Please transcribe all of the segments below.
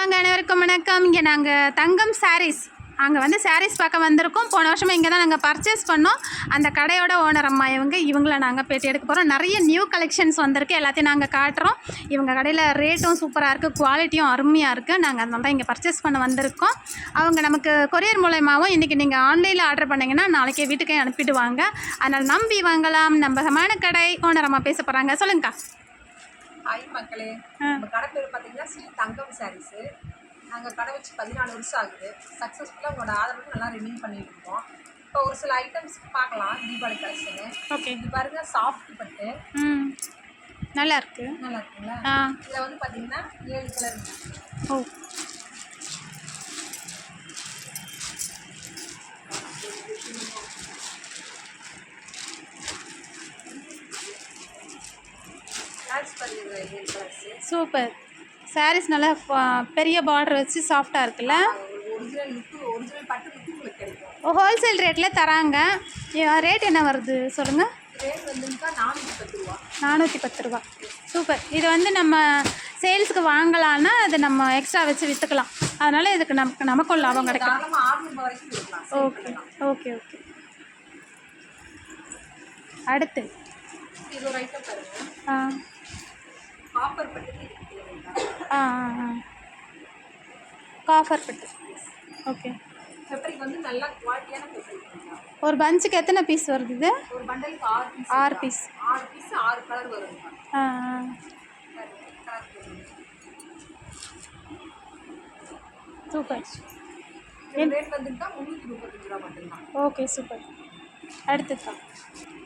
வாங்க அனைவருக்கும் வணக்கம். இங்கே நாங்கள் தங்கம் சாரீஸ் அங்கே வந்து சாரீஸ் பார்க்க வந்திருக்கோம். போன வருஷமே இங்கே தான் நாங்கள் பர்ச்சேஸ் பண்ணோம். அந்த கடையோட ஓனர் அம்மா இவங்க இவங்கள நாங்கள் பேட்டி எடுக்க போகிறோம் நிறைய நியூ கலெக்ஷன்ஸ் வந்திருக்கு. எல்லாத்தையும் நாங்கள் காட்டுறோம். இவங்க கடையில் ரேட்டும் சூப்பராக இருக்குது குவாலிட்டியும் அருமையாக இருக்குது நாங்கள் அதனால தான் இங்கே பர்ச்சேஸ் பண்ண வந்திருக்கோம். அவங்க நமக்கு கொரியர் மூலயமாவும் இன்றைக்கி நீங்கள் ஆன்லைனில் ஆர்டர் பண்ணிங்கன்னா நாளைக்கே வீட்டுக்கே அனுப்பிடுவாங்க. அதனால் நம்பி வாங்கலாம். நம்பகமான கடை ஓனர் அம்மா பேச போகிறாங்க சொல்லுங்கக்கா. ஹாய் மக்களே நம்ம கடை பேர் பார்த்தீங்கன்னா ஸ்ரீ தங்கம் சாரீஸு நாங்கள் கடை வச்சு பதினாலு வருஷம் ஆகுது. சக்ஸஸ்ஃபுல்லாக உங்களோட ஆதரவு நல்லா ரினியூ பண்ணிட்டு இருக்கோம். இப்போ ஒரு சில ஐட்டம்ஸ் பார்க்கலாம். தீபாவளி கலெக்ஷனு ஓகே இது பாருங்க சாஃப்ட் பட்டு. நல்லா இருக்கு. நல்லா இருக்குங்களா இதில் வந்து பார்த்தீங்கன்னா ஏழு கலர் ஓ. சூப்பர். சாரீஸ் நல்லா பெரிய பார்டர் வச்சு சாஃப்டாக இருக்குல்ல? ஹோல்சேல் ரேட்டில் தராங்க. ரேட் என்ன வருது சொல்லுங்கள் நானூற்றி பத்து ரூபா. சூப்பர். இது வந்து நம்ம சேல்ஸுக்கு வாங்கலான்னா அது நம்ம எக்ஸ்ட்ரா வச்சு விற்றுக்கலாம் அதனால் இதுக்கு நமக்கு நமக்கும் லாபம் கிடைக்கும். Okay okay okay. அடுத்து. ஆ. காப்பர் இருக்குது ஆ ஆ ஆ. காஃபர் பட்டு. ஓகே ஃபெப்ரிக் வந்து நல்லா குவாலிட்டியான ஃபெப்ரிக் ஒரு பஞ்சுக்கு எத்தனை பீஸ் வருது இது? ஒரு பண்டலுக்கு ஆறு பீஸ் ஆறு பீஸ் ஆறு பீஸ் ஆறு கலர் வருங்க ஆ. சூப்பர் ரேட் வந்துட்டா முந்நூற்றி முப்பத்தஞ்சு ரூபா மட்டும்தான். ஓகே சூப்பர் அடுத்ததான் இது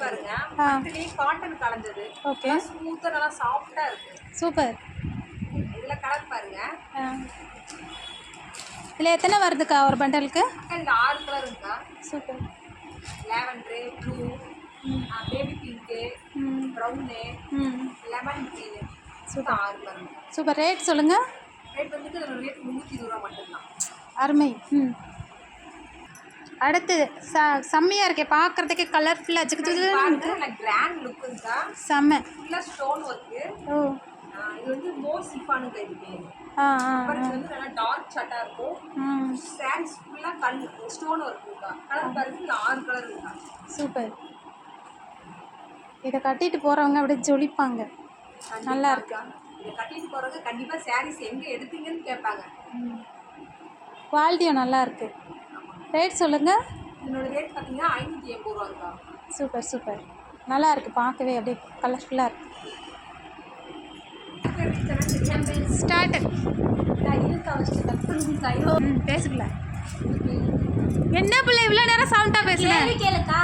பாருங்க. ஆ. இதுலேயே காட்டன் கலந்தது. ஓகே. ஸ்மூத்தாக நல்லா சாஃப்டாக இருக்கு. சூப்பர். இதில் கலர் பாருங்க. இதில் எத்தனை வருதுக்கா ஒரு பண்டலுக்கு இந்த ஆறு கலர் இருக்கா? Super. Lavender blue baby pink brown lemon green super. ஆறு கலர் சூப்பர். ரேட் சொல்லுங்கள் ரேட் வந்துட்டு ரேட் முந்நூற்றி இருபது ரூபா மட்டும்தான். அருமை. ம். அடுத்து ச செம்மையாக இருக்கே பார்க்குறதுக்கே கலர்ஃபுல்லாக ஜிகு ஜிகு பாருங்க நல்லா கிராண்ட் லுக் இருக்கா செம்ம. ஃபுல்லாக ஸ்டோன் ஒர்க்கு ஓ. இது வந்து மோர் சிஃபானுங்க இது ஆ ஆ இது வந்து நல்லா டார்க் சட்டாக இருக்கும். ம் சாரீஸ் ஃபுல்லாக கல் ஸ்டோன் ஒர்க் இருக்கா கலர் பாருங்க ஆறு கலர் இருக்கா சூப்பர். இதை கட்டிட்டு போகிறவங்க அப்படியே ஜொலிப்பாங்க. நல்லா இருக்கு. இதை கட்டிட்டு போகிறவங்க கண்டிப்பாக சாரீஸ் எங்கே எடுத்தீங்கன்னு கேட்பாங்க. குவாலிட்டியும் நல்லா இருக்கு. ரேட் சொல்லுங்கள் இதனோட ரேட் பார்த்தீங்கன்னா ஐநூற்றி எண்பது ரூபா இருக்கா சூப்பர் சூப்பர் நல்லா இருக்கு பார்க்கவே அப்படியே கலர்ஃபுல்லாக இருக்கு. ஸ்டார்ட் பேசுக்கல என்ன பிள்ளை இவ்வளோ நேரம் சவுண்டாக பேசுகிறேன்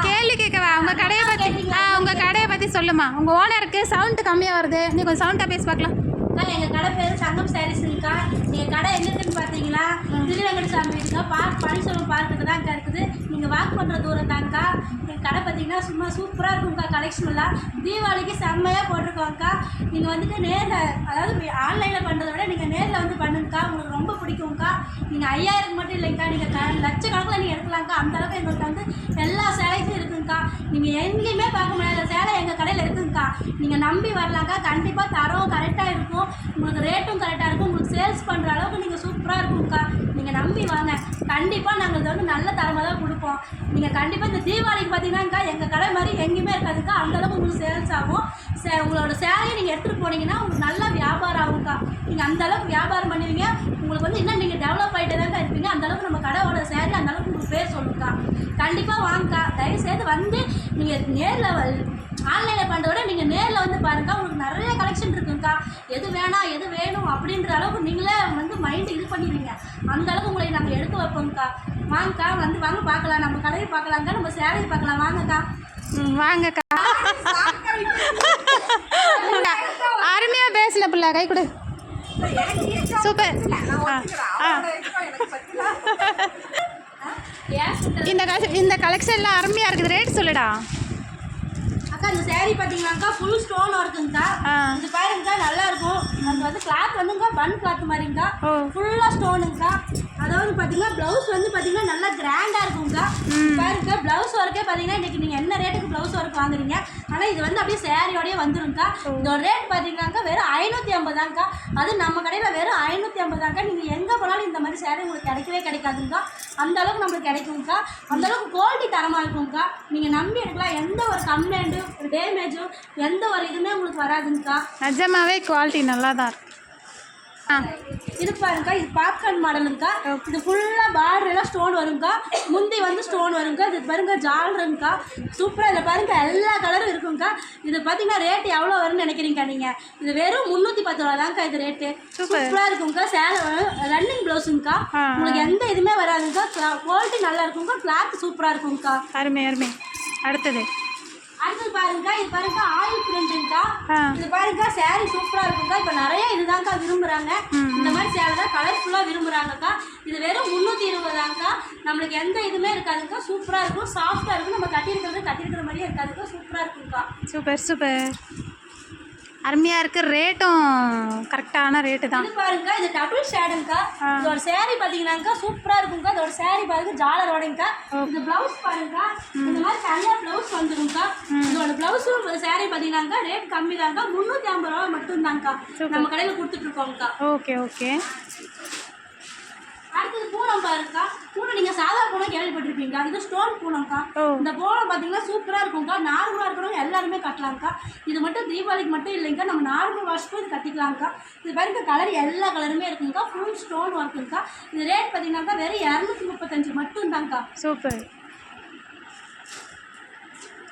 கேள்வி கேட்கவா? உங்கள் கடையை பற்றி ஆ உங்கள் கடையை பற்றி சொல்லுமா. உங்கள் ஓனருக்கு சவுண்டு கம்மியாக வருது. நீ கொஞ்சம் சவுண்டாக பேசி பார்க்கலாம். அக்கா, எங்கள் கடை பேரு சங்கம் சாரீஸ் இருக்கா? எங்கள் கடை எங்க இருக்குன்னு பாத்தீங்களா? திருவெங்கடசாமி இருக்கா? பார்க் பழனிசாமி பார்க்கிட்ட தான் அக்கா இருக்குது. நீங்கள் வாக் பண்ணுற தூரம் தான்க்கா எங்கள் கடை பார்த்தீங்கன்னா சும்மா சூப்பராக இருக்கும்க்கா கலெக்ஷன் எல்லாம். தீபாவளிக்கு செம்மையாக போட்டிருக்கோம்க்கா நீங்கள் வந்துட்டு நேரில் அதாவது ஆன்லைனில் பண்ணுறத விட நீங்கள் நேரில் வந்து பண்ணுங்கக்கா உங்களுக்கு ரொம்ப பிடிக்கும்க்கா நீங்கள் ஐயாயிரம் மட்டும் இல்லைங்கக்கா நீங்கள் க- லட்சக்கணக்கில் நீங்கள் எடுக்கலாம்க்கா. அந்த அளவுக்கு எங்கள்கிட்ட வந்து எல்லா சேலைஸும் இருக்குங்க்கா நீங்கள் எங்கேயுமே பார்க்க முடியாது. சேலை எங்கள் கடையில் இருக்குங்கக்கா. நீங்கள் நம்பி வரலாம்க்கா. கண்டிப்பாக தரம் கரெக்டாக இருக்கும். உங்களுக்கு ரேட்டும் கரெக்டாக இருக்கும். உங்களுக்கு சேல்ஸ் பண்ணுற அளவுக்கு நீங்கள் சூப்பராக இருக்கும்க்கா. நீங்கள் நம்பி வாங்க. கண்டிப்பாக நாங்கள் இதை வந்து நல்ல தரமாக தான் கொடுப்போம். நீங்கள் கண்டிப்பாக இந்த தீபாவளிக்கு பார்த்தீங்கன்னாக்கா எங்கள் கடை மாதிரி எங்கேயுமே இருக்காதுக்கா. அந்த அளவுக்கு உங்களுக்கு சேல்ஸ் ஆகும். சே உங்களோட சேலையை நீங்கள் எடுத்துகிட்டு போனீங்கன்னா உங்களுக்கு நல்ல வியாபாரம் ஆகும்க்கா. நீங்கள் அந்தளவுக்கு வியாபாரம் பண்ணுவீங்க. உங்களுக்கு வந்து இன்னும் நீங்கள் டெவலப் ஆகிட்டே தான் இருப்பீங்க. அந்த அளவுக்கு நம்ம கடையோட சேரீ அந்த அளவுக்கு உங்களுக்கு பேர் சொல்லுங்கக்கா. கண்டிப்பாக வாங்கக்கா. தயவு செய்து வந்து நீங்கள் நேரில் ஆன்லைனில் பண்ணுறத விட நீங்கள் நேரில் வந்து பாருங்க. உங்களுக்கு நிறைய கலெக்ஷன் இருக்குங்கக்கா. எது வேணாம் எது வேணும் அப்படின்ற அளவுக்கு நீங்களே வந்து மைண்டு இது பண்ணிடுவீங்க. அந்த அளவுக்கு உங்களை நாங்கள் எடுத்து வைப்போம்க்கா. வாங்கக்கா வந்து வாங்க பார்க்கலாம். நம்ம கடையை பார்க்கலாங்க நம்ம சேலை பார்க்கலாம். வாங்கக்கா. வாங்கக்கா. அருமையாக பேசல பிள்ளை. கை கொடு. சூப்பர் ஆ ஆ ஏன் இந்த இந்த கலெக்ஷன்லாம் அருமையாக இருக்குது. ரேட் சொல்லுடா. அக்கா இந்த சேரீ பார்த்தீங்கன்னாக்கா ஃபுல் ஸ்டோன் ஒர்க்குங்கக்கா இது பாருங்கக்கா நல்லா இருக்கும். அது வந்து கிளாத் வந்துங்கக்கா பன் கிளாத் மாதிரிங்கக்கா ஃபுல்லாக ஸ்டோனுங்கக்கா அதாவது பார்த்தீங்கன்னா ப்ளவுஸ் வந்து பார்த்தீங்கன்னா நல்லா கிராண்டாக இருக்கும்க்கா. பாருங்க ப்ளவுஸ் ஒர்க்கே பார்த்தீங்கன்னா இன்னைக்கு நீங்கள் என்ன ரேட்டுக்கு ப்ளவுஸ் ஒர்க் வாங்குறீங்க? ஆனால் இது வந்து அப்படியே சேரீயோடய வந்துரும்க்கா. இதோட ரேட் பார்த்தீங்கன்னாக்கா வெறும் ஐநூற்றி ஐம்பதாங்க்கா அது நம்ம கடையில் வெறும் ஐநூற்றி ஐம்பதாங்க்கா நீங்கள் எங்கே போனாலும் இந்த மாதிரி சேரீ உங்களுக்கு கிடைக்கவே கிடைக்காதுங்க்கா அந்த அளவுக்கு நம்மளுக்கு கிடைக்கும்க்கா. அந்த அளவுக்கு குவாலிட்டி தரமாக இருக்கும்க்கா. நீங்கள் நம்பி எடுக்கலாம். எந்த ஒரு கம்ப்ளைண்ட்டும் ஒரு டேமேஜும் எந்த ஒரு இதுவுமே உங்களுக்கு வராதுங்கக்கா நிஜமாவே குவாலிட்டி நல்லா தான் இருக்கு. ஆ இது பாருங்க இது பாப்கார்ன் மாடலுங்கக்கா. இது ஃபுல்லாக பார்டர் எல்லாம் ஸ்டோன் வருங்கக்கா. முந்தி வந்து ஸ்டோன் வருங்கக்கா. இது பாருங்க ஜால்ருங்கக்கா. சூப்பராக இதில் பாருங்க எல்லா கலரும் இருக்குங்கக்கா. இது பார்த்தீங்கன்னா ரேட் எவ்வளோ வரும்னு நினைக்கிறீங்க நீங்கள் இது வெறும் முந்நூற்றி பத்து ரூபா தான்க்கா இது ரேட்டு. சூப்பராக இருக்குங்கக்கா. சேலை ரன்னிங் ப்ளவுஸுங்கக்கா. உங்களுக்கு எந்த இதுவுமே வராதுங்கக்கா. குவாலிட்டி நல்லா இருக்குங்கக்கா. கிளாத் சூப்பராக இருக்குங்கக்கா. அருமை அருமை. அடுத்தது. அடுத்தது பாருங்க இது பாருங்க ஆயில் பிரிண்ட்டுங்கக்கா ஆ. இது பாருங்க saree சூப்பரா இருக்குங்க இப்போ நிறைய இதுதான்க்கா விரும்புறாங்க. இந்த மாதிரி சேலை தான் கலர்ஃபுல்லா விரும்புறாங்கக்கா. இது வெறும் முந்நூற்றி இருபதாங்க்கா நம்மளுக்கு எந்த இதுவுமே இருக்காதுங்கக்கா சூப்பரா இருக்கும். சாஃப்டா இருக்கும். நம்ம கட்டியிருக்கிறது கட்டியிருக்கிற மாதிரியே இருக்காதுக்கா. சூப்பரா இருக்குங்கக்கா சூப்பர் சூப்பர் அருமையாக இருக்குது ரேட்டும் கரெக்டான ரேட்டு தான். பாருங்க இது டபுள் ஷேடுங்கக்கா இதோட saree பாத்தீங்கன்னாக்கா சூப்பரா இருக்குங்கக்கா இதோட saree பாருங்க ஜாலரோடங்கக்கா இது பிளவுஸ் பாருங்க இந்த மாதிரி தனியா பிளவுஸ் வந்துருங்கக்கா இதோட பிளவுஸும் saree பாத்தீங்கன்னாக்கா ரேட் கம்மி தாங்க முந்நூற்றி ஐம்பது ரூபா மட்டும்தாங்க்கா நம்ம கடையில் கொடுத்துட்டு இருக்கோம்க்கா. Okay okay. பூனம் பாருங்கக்கா. பூனம் நீங்க சாதா பூனம் கேள்விப்பட்டிருப்பீங்க இது ஸ்டோன் பூனம்க்கா. இந்த பூனம் பாத்தீங்கன்னா சூப்பரா இருக்கும்க்கா. நார்மலா இருக்கிறவங்க எல்லாருமே கட்டலாம்க்கா. இது மட்டும் தீபாவளிக்கு மட்டும் இல்லைங்கக்கா. நம்ம நார்மல் வாஷ்க்கும் இது கட்டிக்கலாம்க்கா. இது பாருங்க கலர் எல்லா கலருமே இருக்குங்கக்கா ஃபுல் ஸ்டோன் ஒர்க்குங்கக்கா இது ரேட் பார்த்தீங்கன்னாக்கா வெறும் இரநூத்தி முப்பத்தஞ்சு மட்டும்தாங்க்கா சூப்பர்.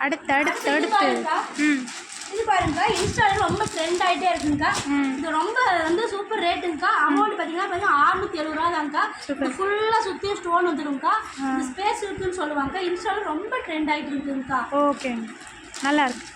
அடுத்து அடுத்து அடுத்து. ம். இது பாருங்க இன்ஸ்டால ரொம்ப ட்ரெண்ட் ஆயிட்டே இருக்குங்கக்கா. இது ரொம்ப வந்து சூப்பர் ரேட்டுங்கக்கா அமௌண்ட் பார்த்தீங்கன்னா பாருங்க அறுநூத்தி எழுபது ரூபா Super. ஃபுல்லாக சுற்றியும் ஸ்டோன் வந்துருங்கக்கா. இது ஸ்பேஸ் இருக்குன்னு சொல்லுவாங்க இன்ஸ்டால ரொம்ப ட்ரெண்ட் ஆயிட்டு இருக்குங்கக்கா. ஓகே நல்லா இருக்கு.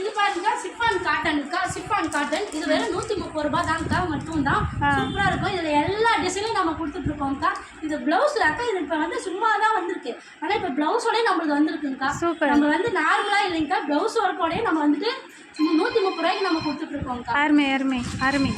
இது பாருங்க சிஃபான் காட்டனுக்கா சிஃபான் காட்டன். இது வெறும் நூற்றி முப்பது ரூபாய் தான்க்கா மட்டும்தான். சூப்பராக இருக்கும். இதில் எல்லா டிசைனும் நம்ம கொடுத்துட்டு இருக்கோம்க்கா இது ப்ளவுஸில் அக்கா இது இப்போ வந்து சும்மா தான் வந்திருக்கு. ஆனால் இப்போ ப்ளவுஸோடய நம்மளுக்கு வந்திருக்குங்கக்கா. Super. நம்ம வந்து நார்மலாக இல்லைங்கக்கா. ப்ளவுஸ் ஒர்க்கோடய நம்ம வந்துட்டு நூற்றி முப்பது ரூபாய்க்கு நம்ம கொடுத்துட்டு இருக்கோம்க்கா அருமை அருமை அருமை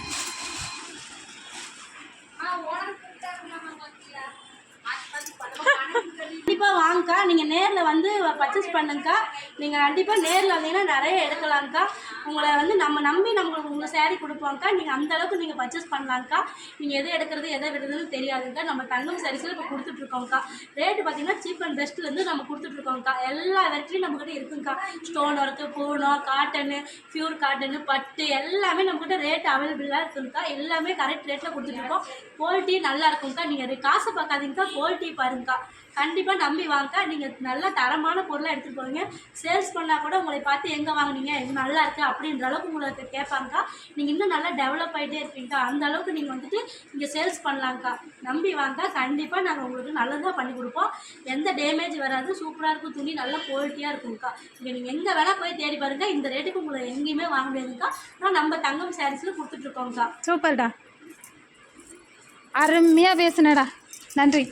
கண்டிப்பாக வாங்கக்கா நீங்கள் நேரில் வந்து பர்ச்சேஸ் பண்ணுங்கக்கா. நீங்கள் கண்டிப்பாக நேரில் வந்தீங்கன்னா நிறைய எடுக்கலாம்க்கா. உங்களை வந்து நம்ம நம்பி நம்மளுக்கு உங்கள் சேரீ கொடுப்போம்க்கா. நீங்கள் அந்த அளவுக்கு நீங்கள் பர்ச்சேஸ் பண்ணலாம்க்கா. நீங்கள் எதை எடுக்கிறது எதை விடுறதுன்னு தெரியாதுங்கக்கா நம்ம தங்கம் சரிசில் இப்போ கொடுத்துட்ருக்கோம்க்கா. ரேட்டு பார்த்தீங்கன்னா சீப் அண்ட் பெஸ்ட்லேருந்து நம்ம கொடுத்துட்ருக்கோம்க்கா. எல்லா வெரைட்டியும் நம்மக்கிட்ட இருக்குங்க்கா ஸ்டோன் ஒர்க்கு பூனோ காட்டனு ப்யூர் காட்டனு பட்டு எல்லாமே நம்மக்கிட்ட ரேட் அவைலபிளாக இருக்குங்க்கா எல்லாமே கரெக்ட் ரேட்டில் கொடுத்துட்ருக்கோம். குவாலிட்டி நல்லா இருக்கும்க்கா நீங்கள் காசு பார்க்காதீங்கக்கா. குவாலிட்டி பாருங்கக்கா. கண்டிப்பாக நம்பி வாங்க்கா நீங்கள் நல்ல தரமான பொருளாக எடுத்துகிட்டு போவீங்க. சேல்ஸ் பண்ணால் கூட உங்களை பார்த்து எங்கே வாங்குனீங்க? இது நல்லா இருக்குது அப்படின்ற அளவுக்கு உங்களுக்கு கேட்பாங்கக்கா. நீங்கள் இன்னும் நல்லா டெவலப் ஆகிட்டே இருப்பீங்கக்கா. அந்த அளவுக்கு நீங்கள் வந்துட்டு இங்கே சேல்ஸ் பண்ணலாங்க்கா நம்பி வாங்க கண்டிப்பாக நாங்கள் உங்களுக்கு நல்லதாக பண்ணி கொடுப்போம். எந்த டேமேஜ் வராது. சூப்பராக இருக்கும். துணி நல்ல குவாலிட்டியாக இருக்கும்க்கா. இங்கே நீங்கள் எங்கே வேணால் போய் தேடி பாருங்க. இந்த ரேட்டுக்கு உங்களை எங்கேயுமே வாங்க முடியாதுக்கா. ஆனால் நம்ம தங்கம் சாரீஸில் கொடுத்துட்ருக்கோங்க்கா சூப்பர்டா. அருமையாக பேசுனடா. நன்றி.